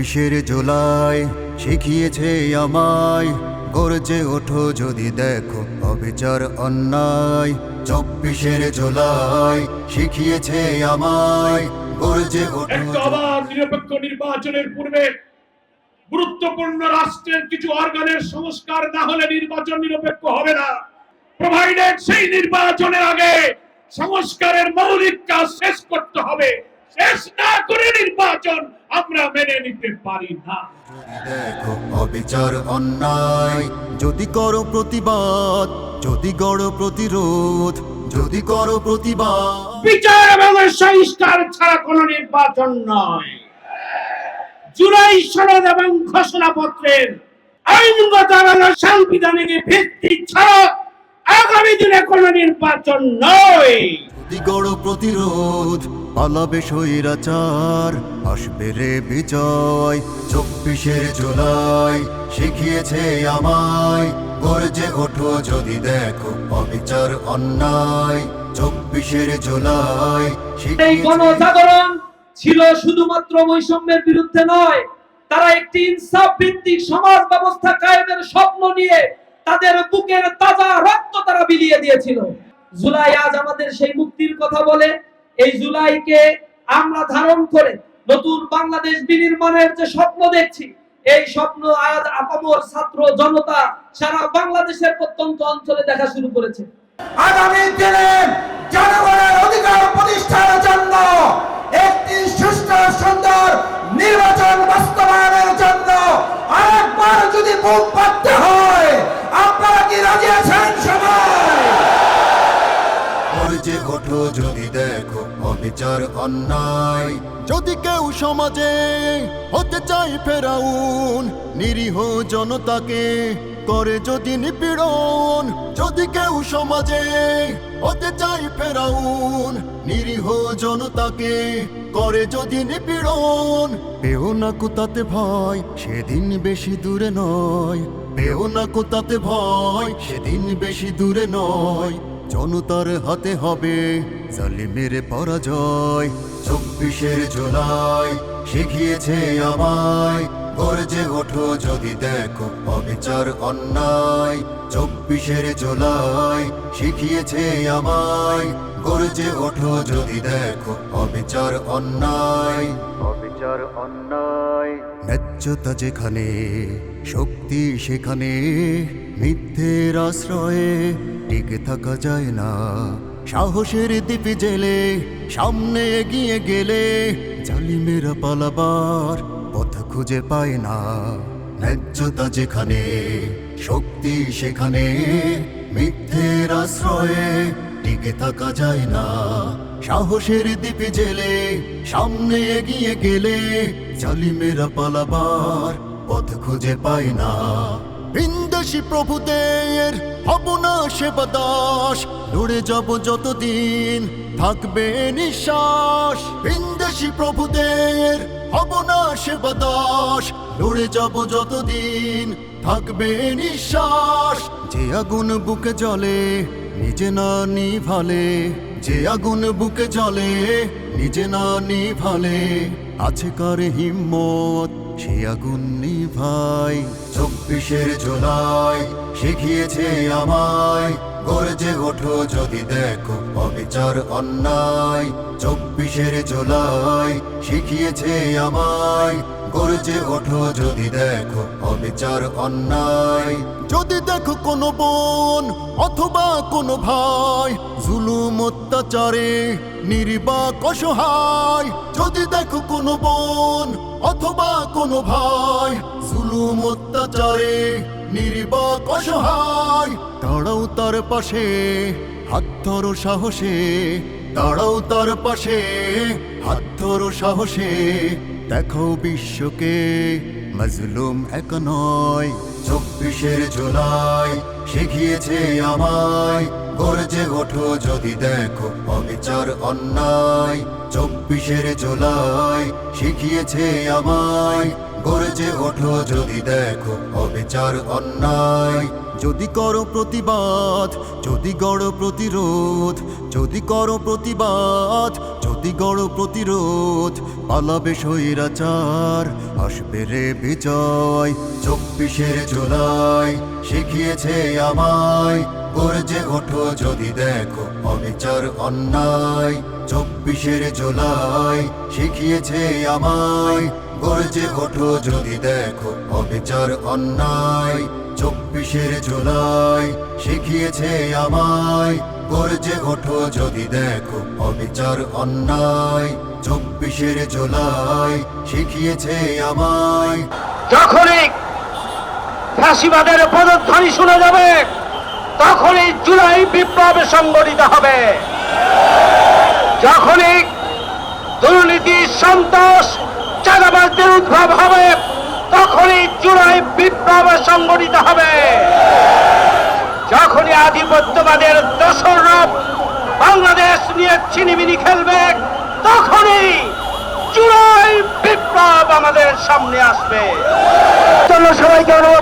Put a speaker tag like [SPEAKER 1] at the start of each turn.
[SPEAKER 1] চব্বিশের জুলাই শিখিয়েছে আমায়, গর্জে ওঠো যদি দেখো অবিচার অন্যায়। চব্বিশের জুলাই শিখিয়েছে আমায়, গর্জে ওঠো
[SPEAKER 2] অবাধ নিরপেক্ষ নির্বাচনের পূর্বে গুরুত্বপূর্ণ রাষ্ট্রের কিছু অর্গানের সংস্কার না হলে নির্বাচন নিরপেক্ষ হবে না। প্রোভাইডেড সেই নির্বাচনের আগে সংস্কারের মৌলিক কাজ শেষ করতে হবে। শেষ না করে নির্বাচন আমরা মেনে নিতে পারি না।
[SPEAKER 1] দেখো অবিচার অন্যায়। যদি করো প্রতিবাদ যদি গড় প্রতিরোধ যদি করো প্রতিবাদ।
[SPEAKER 2] বিচার এবং সংস্কার ছাড়া কোন নির্বাচন নয়। জুলাই সনদ এবং ঘোষণাপত্রের আইনগত এবং সাংবিধানিক ভিত্তি ছাড়া আগামী দিনে কোন নির্বাচন নয়।
[SPEAKER 1] যদি গড় প্রতিরোধ, পালাবে স্বৈরাচার, আসবে রে বিজয়। চব্বিশের জুলাই, শিখিয়েছে আমায়, গর্জে ওঠো যদি দেখো অবিচার অন্যায়। চব্বিশের জুলাই
[SPEAKER 3] ছিল শুধুমাত্র বৈষম্যের বিরুদ্ধে নয়। তারা একটি ইনসাফ ভিত্তিক সমাজ ব্যবস্থা কায়েমের স্বপ্ন নিয়ে তাদের বুকের তাজা রক্ত তারা বিলিয়ে দিয়েছিল। জুলাই আজ আমাদের সেই মুক্তির কথা বলে, এই জুলাইকে আমরা ধারণ করে নতুন বাংলাদেশ বিনির্মাণের যে স্বপ্ন দেখছি, এই স্বপ্ন আজ আপামর ছাত্র জনতা সারা বাংলাদেশের প্রত্যন্ত অঞ্চলে দেখা শুরু করেছে।
[SPEAKER 4] আগামী দিনে
[SPEAKER 1] ওঠো যদি দেখো, অবিচার, অন্যায়। যদি কেউ সমাজে হতে চাই ফেরাউন, নিরীহ জনতাকে করে যদি নিপীড়ন। যদি কেউ সমাজে হতে চাই ফেরাউন, নিরীহ জনতাকে করে যদি নিপীড়ন। পেও না কোতাতে ভয়, সেদিন বেশি দূরে নয়। পেও না কোতাতে ভয়, সেদিন বেশি দূরে নয়। জনতার হাতে হবে জালিমের পরাজয়। চব্বিশের জুলাই শিখিয়েছে আমায় গর্জে ওঠো যদি দেখো অবিচার অন্যায়। চব্বিশের জুলাই শিখিয়েছে আমায় গর্জে ওঠো যদি দেখো অবিচার অন্যায়। অবিচার অন্যায়। ন্যায্যতা যেখানে শক্তি সেখানে। মিথ্যের আশ্রয়ে টিকে থাকা যায় না। সাহসের দ্বীপে জেলে, সামনে এগিয়ে গেলে জালিমেরা পালাবার পথ খুঁজে পায় না। ন্যায্যতা যেখানে, শক্তি সেখানে, মিথ্যের আশ্রয়ে টিকে থাকা যায় না। সাহসের দ্বীপে জেলে, সামনে এগিয়ে গেলে জালিমেরা পালাবার পথ খুঁজে পায় না। বিন্দেশি প্রভুদের হব না সেবা দাস লড়ে যাব যতদিন থাকবে নিঃশ্বাস। বিন্দেশি প্রভুদের হব না সেবা দাস লড়ে যাব যতদিন থাকবে নিঃশ্বাস। যে আগুন বুকে জলে নিজে না নিভালে। যে আগুন বুকে জলে নিজে না নিভালে। আছে কার হিম্মত? সে আগুন নিভাই চব্বিশের জোলাই শিখিয়েছে আমায়। গর্জে ওঠো যদি দেখো অবিচার অন্যায়। চব্বিশের জুলাই শিখিয়েছে আমায়। গর্জে ওঠো যদি দেখো অবিচার অন্যায়। যদি দেখো কোনো বোন অথবা কোনো ভাই জুলুম অত্যাচারে, নির্বাক অসহায়। যদি দেখো কোনো বোন অথবা কোনো ভাই জুলুম অত্যাচারে নির্বাক অসহায়। দাঁড়াও তার পাশে, হাত ধরো সাহসে। দাঁড়াও তার পাশে, হাত ধরো সাহসে। দেখো বিশ্বকে। মজলুম এক নয়, চব্বিশের জুলাই শিখিয়েছে আমায়, গর্জে ওঠো যদি দেখো অবিচার অন্যায়। চব্বিশের জুলাই শিখিয়েছে আমায়, গর্জে ওঠো যদি দেখো অবিচার অন্যায়। যদি করো প্রতিবাদ, যদি গড় প্রতিরোধ, যদি করো প্রতিবাদ, যদি গড় প্রতিরোধ, পালাবে স্বৈরাচার, আসবে রে বিজয়। চব্বিশের জুলাই শিখিয়েছে আমায়, গর্জে ওঠো যদি দেখো অবিচার অন্যায়। চব্বিশের জুলাই শিখিয়েছে আমায় গর্জে ওঠো যদি দেখো, অবিচার অন্যায়, চব্বিশের জুলাই শিখিয়েছে আমায়। গর্জে ওঠো যদি দেখো, অবিচার অন্যায়, চব্বিশের জুলাই শিখিয়েছে আমায়।
[SPEAKER 5] যখনই ফ্যাসিবাদের পদধ্বনি শোনা যাবে, তখনই জুলাই বিপ্লব সংগঠিত হবে। যখনই দুর্নীতি, সন্ত্রাস চাঁদাবাজদের উদ্ভব হবে, তখনই জুলাই বিপ্লব সংগঠিত হবে। যখনই আধিপত্যবাদের দোসররা বাংলাদেশ নিয়ে ছিনিমিনি খেলবে, তখনই জুলাই বিপ্লব আমাদের সামনে আসবে। সবাইকে অনুরোধ